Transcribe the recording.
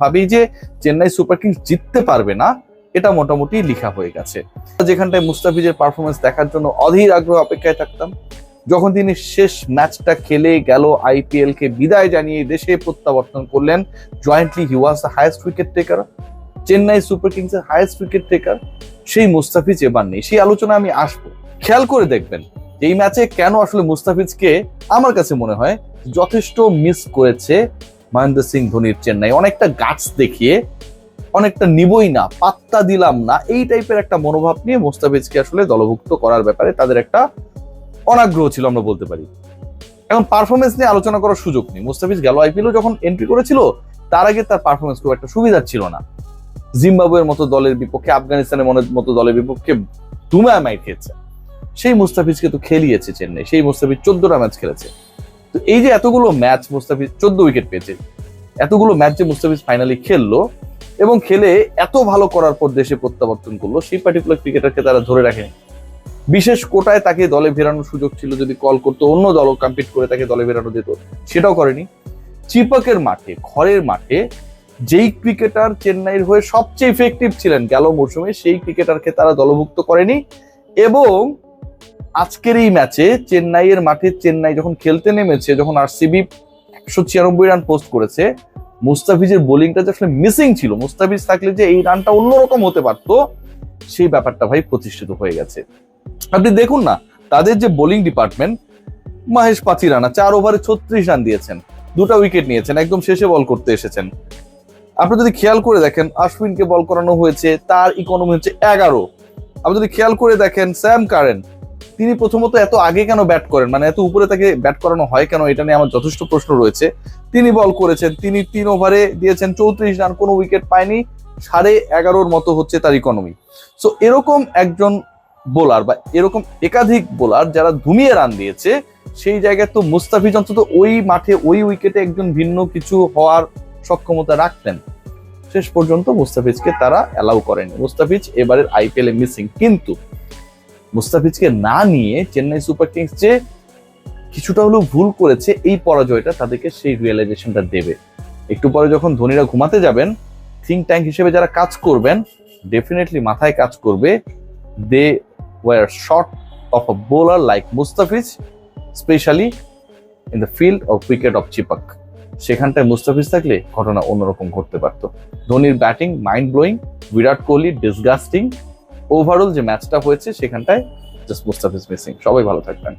ভাবি যে Chennai super Kings জিততে পারবে না, এটা মোটামুটি লিখা হয়ে গেছে। যেখানটায় মুস্তাফিজের পারফরমেন্স দেখার জন্য অধীর আগ্রহ অপেক্ষায় থাকতাম। যখন তিনি শেষ ম্যাচটা খেলে গেল আইপিএল কে বিদায় জানিয়ে দেশে প্রত্যাবর্তন করলেন jointly he was the highest wicket taker Chennai super কিংসের হায়েস্ট উইকেট টেকার সেই মুস্তাফিজ এবার নেই। সেই আলোচনা আমি আসব। খেয়াল করে দেখবেন, এই ম্যাচে কেন আসলে মুস্তাফিজকে আমার কাছে মনে হয় যথেষ্ট মিস করেছে মহেন্দ্র সিং ধোনির চেন্নাই। অনেকটা গাছ দেখিয়ে, অনেকটা নিবই না, পাত্তা দিলাম না, এই টাইপের একটা মনোভাব নিয়ে মোস্তাফিজকে আসলে দলভুক্ত করার ব্যাপারে তাদের একটা অনাগ্রহ ছিল আমরা বলতে পারি। এখন পারফরমেন্স নিয়ে আলোচনা করার সুযোগ নেই। মুস্তাফিজ গেল আইপিএল যখন এন্ট্রি করেছিল, তার আগে তার পারফরমেন্স খুব একটা সুবিধা ছিল না। জিম্বাবুয়ের মতো দলের বিপক্ষে, আফগানিস্তানের মতো দলের বিপক্ষে ধুমায় মাই খেয়েছে। সেই মুস্তাফিজকে তো খেলিয়েছে চেন্নাই, সেই মুস্তাফিজ চোদ্দটা ম্যাচ খেলেছে। তো এই যে এতগুলো ম্যাচ মুস্তাফিজ চোদ্দ উইকেট পেয়েছে এতগুলো ম্যাচ যে মুস্তাফিজ ফাইনালি খেললো এবং খেলে এত ভালো করার পর দেশে প্রত্যাবর্তন করল, সেই পার্টিকুলার ক্রিকেটারকে তারা ধরে রাখেনি। বিশেষ কোটায় তাকে দলে ফেরানোর সুযোগ ছিল যদি কল করতো, অন্য দল কম্পিট করে তাকে দলে ফেরানো যেত, সেটাও করেনি। চিপকের মাঠে ঘরের মাঠে যেই ক্রিকেটার চেন্নাইয়ের হয়ে সবচেয়ে ইফেক্টিভ ছিলেন গেল মৌসুমে সেই ক্রিকেটারকে তারা দলভুক্ত করেনি এবং আজকের এই ম্যাচে চেন্নাইয়ের মাঠে, চেন্নাই যখন খেলতে নেমেছে, যখন আরসিবি একশো ছিয়ানব্বই রান পোস্ট করেছে। মুস্তাফিজের বোলিংটা যে আসলে মিসিং ছিল, মুস্তাফিজ থাকলে যে এই রানটা অন্যরকম হতে পারতো, সেই ব্যাপারটা ভাই প্রতিষ্ঠিত হয়ে গেছে। আপনি দেখুন না, তাদের যে বোলিং ডিপার্টমেন্ট মহেশ পাতি রানা, চার ওভারে ছত্রিশ রান দিয়েছেন, দুটা উইকেট নিয়েছেন, একদম শেষে বল করতে এসেছেন। আপনি যদি খেয়াল করে দেখেন আশ্বিনকে বল করানো হয়েছে, তার ইকোনমি হচ্ছে এগারো। আপনি যদি খেয়াল করে দেখেন, স্যাম কারেন তিনি প্রথমত এত আগে কেন ব্যাট করেন? মানে এত উপরে তাকে ব্যাট করানো হয় কেন? এটা নিয়ে আমার যথেষ্ট প্রশ্ন রয়েছে। তিনি বল করেছেন, তিনি তিন ওভারে দিয়েছেন চৌত্রিশ রান, কোনো উইকেট পায়নি। সাড়ে এগারোর মতো হচ্ছে তার ইকোনমি সো এরকম একজন বোলার বা এরকম একাধিক বোলার যারা ধুমিয়ে রান দিয়েছে, সেই জায়গায় তো মুস্তাফিজ অন্তত ওই মাঠে, ওই উইকেটে একজন ভিন্ন কিছু হওয়ার সক্ষমতা রাখতেন। শেষ পর্যন্ত মুস্তাফিজকে তারা অ্যালাউ করেনি। মুস্তাফিজ এবারের আইপিএল এ মিসিং কিন্তু মুস্তাফিজকে না নিয়ে চেন্নাই সুপার কিংস যে কিছুটা হলেও ভুল করেছে, এই পরাজয়টা তাদেরকে সেই রিয়েলাইজেশনটা দেবে। একটু পরে যখন ধোনিরা ঘুমাতে যাবেন থিঙ্ক ট্যাঙ্ক হিসেবে যারা কাজ করবেন ডেফিনেটলি মাথায় কাজ করবে they were short of a bowler like Mustafiz specially in the field of wicket of Chepauk সেখানটায় মুস্তাফিজ থাকলে ঘটনা অন্যরকম ঘটতে পারত। ধোনির batting mind blowing Virat Kohli disgusting overall যে ম্যাচটা হয়েছে সেখানটায় জাস্ট মুস্তাফিজ মিসিং সবাই ভালো থাকবেন।